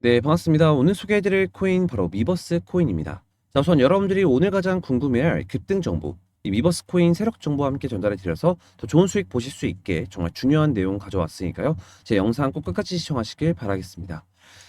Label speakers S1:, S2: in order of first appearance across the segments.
S1: 네, 반갑습니다. 오늘 소개해드릴 코인 바로 미버스 코인입니다. 자, 우선 여러분들이 오늘 가장 궁금해할 급등 정보, 이 미버스 코인 세력 정보와 함께 전달해 드려서 더 좋은 수익 보실 수 있게 정말 중요한 내용 가져왔으니까요. 제 영상 꼭 끝까지 시청하시길 바라겠습니다.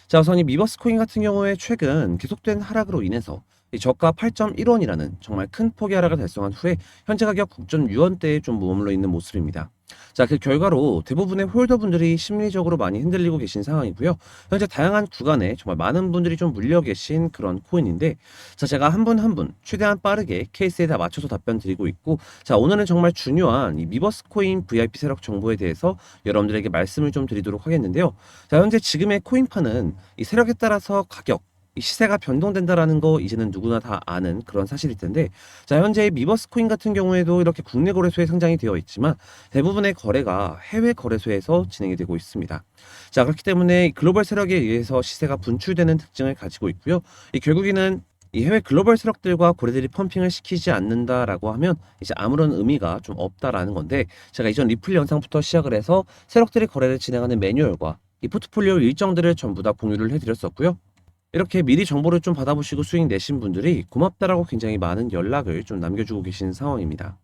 S1: 자, 우선 이 미버스 코인 같은 경우에 최근 계속된 하락으로 인해서 이 저가 8.1원이라는 정말 큰 폭의 하락을 달성한 후에 현재 가격 9.6원대에 좀 머물러 있는 모습입니다. 자, 그 결과로 대부분의 홀더분들이 심리적으로 많이 흔들리고 계신 상황이고요. 현재 다양한 구간에 정말 많은 분들이 좀 물려 계신 그런 코인인데, 자, 제가 한 분 한분 최대한 빠르게 케이스에 다 맞춰서 답변 드리고 있고, 자, 오늘은 정말 중요한 이 미버스 코인 VIP 세력 정보에 대해서 여러분들에게 말씀을 좀 드리도록 하겠는데요. 자, 현재 지금의 코인판은 이 세력에 따라서 가격, 이 시세가 변동된다라는 거 이제는 누구나 다 아는 그런 사실일 텐데 자 현재 미버스 코인 같은 경우에도 이렇게 국내 거래소에 상장이 되어 있지만 대부분의 거래가 해외 거래소에서 진행이 되고 있습니다. 자 그렇기 때문에 글로벌 세력에 의해서 시세가 분출되는 특징을 가지고 있고요. 이 결국에는 이 해외 글로벌 세력들과 고래들이 펌핑을 시키지 않는다라고 하면 이제 아무런 의미가 좀 없다라는 건데 제가 이전 리플 영상부터 시작을 해서 세력들이 거래를 진행하는 매뉴얼과 이 포트폴리오 일정들을 전부 다 공유를 해드렸었고요. 이렇게 미리 정보를 좀 받아보시고 수익 내신 분들이 고맙다라고 굉장히 많은 연락을 좀 남겨주고 계신 상황입니다.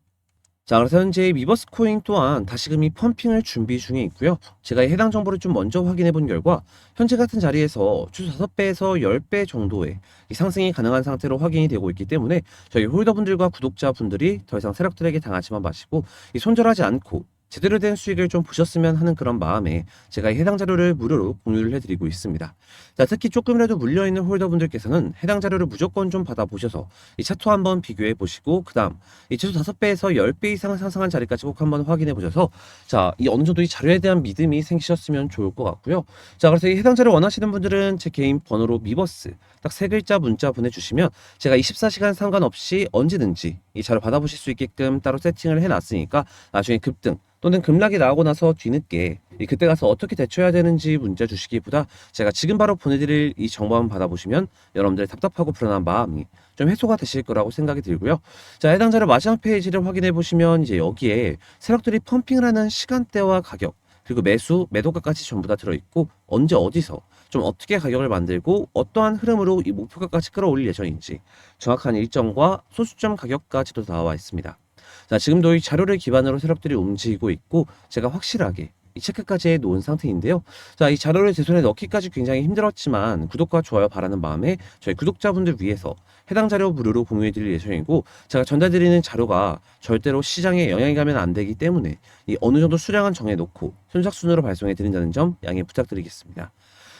S1: 자, 그래서 현재 미버스 코인 또한 다시금 이 펌핑을 준비 중에 있고요. 제가 이 해당 정보를 좀 먼저 확인해 본 결과 현재 같은 자리에서 최소 5배에서 10배 정도의 이 상승이 가능한 상태로 확인이 되고 있기 때문에 저희 홀더분들과 구독자분들이 더 이상 세력들에게 당하지만 마시고 이 손절하지 않고 제대로 된 수익을 좀 보셨으면 하는 그런 마음에 제가 이 해당 자료를 무료로 공유를 해드리고 있습니다. 자, 특히 조금이라도 물려있는 홀더분들께서는 해당 자료를 무조건 좀 받아보셔서 이 차트 한번 비교해 보시고 그 다음 이 최소 5배에서 10배 이상 상승한 자리까지 꼭 한번 확인해 보셔서 자, 이 어느 정도 이 자료에 대한 믿음이 생기셨으면 좋을 것 같고요. 자, 그래서 이 해당 자료 원하시는 분들은 제 개인 번호로 미버스 딱 세 글자 문자 보내주시면 제가 24시간 상관없이 언제든지 이 자료 받아보실 수 있게끔 따로 세팅을 해놨으니까 나중에 급등 또는 급락이 나오고 나서 뒤늦게 이 그때 가서 어떻게 대처해야 되는지 문자 주시기보다 제가 지금 바로 보내드릴 이 정보 한번 받아보시면 여러분들의 답답하고 불안한 마음이 좀 해소가 되실 거라고 생각이 들고요. 자, 해당 자료 마지막 페이지를 확인해 보시면 이제 여기에 세력들이 펌핑을 하는 시간대와 가격 그리고 매수, 매도가까지 전부 다 들어있고 언제 어디서 좀 어떻게 가격을 만들고 어떠한 흐름으로 이 목표가까지 끌어올릴 예정인지 정확한 일정과 소수점 가격까지도 나와 있습니다. 자, 지금도 이 자료를 기반으로 세력들이 움직이고 있고 제가 확실하게 이 체크까지 해 놓은 상태인데요. 자, 이 자료를 제 손에 넣기까지 굉장히 힘들었지만 구독과 좋아요 바라는 마음에 저희 구독자분들 위해서 해당 자료 무료로 공유해 드릴 예정이고 제가 전달드리는 자료가 절대로 시장에 영향이 가면 안 되기 때문에 이 어느 정도 수량은 정해 놓고 순삭순으로 발송해 드린다는 점 양해 부탁드리겠습니다.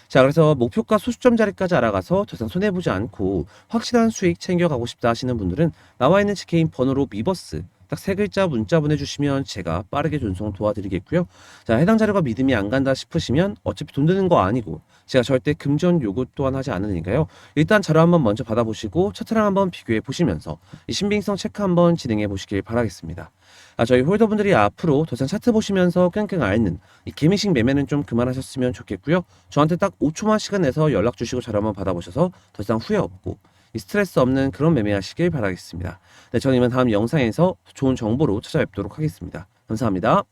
S1: 자, 그래서 목표가 소수점 자리까지 알아가서 더 이상 손해보지 않고 확실한 수익 챙겨가고 싶다 하시는 분들은 나와 있는 제 개인 번호로 미버스 딱세 글자 문자 보내주시면 제가 빠르게 전송 도와드리겠고요. 자, 해당 자료가 믿음이 안 간다 싶으시면 어차피 돈 드는 거 아니고 제가 절대 금전 요구 또한 하지 않으니까요. 일단 자료 한번 먼저 받아보시고 차트랑 한번 비교해 보시면서 이 신빙성 체크 한번 진행해 보시길 바라겠습니다. 아, 저희 홀더분들이 앞으로 더 이상 차트 보시면서 끙끙 앓는 이 개미식 매매는 좀 그만하셨으면 좋겠고요. 저한테 딱 5초만 시간 내서 연락 주시고 자료 한번 받아보셔서 더 이상 후회 없고 이 스트레스 없는 그런 매매하시길 바라겠습니다. 네, 저는 이만 다음 영상에서 좋은 정보로 찾아뵙도록 하겠습니다. 감사합니다.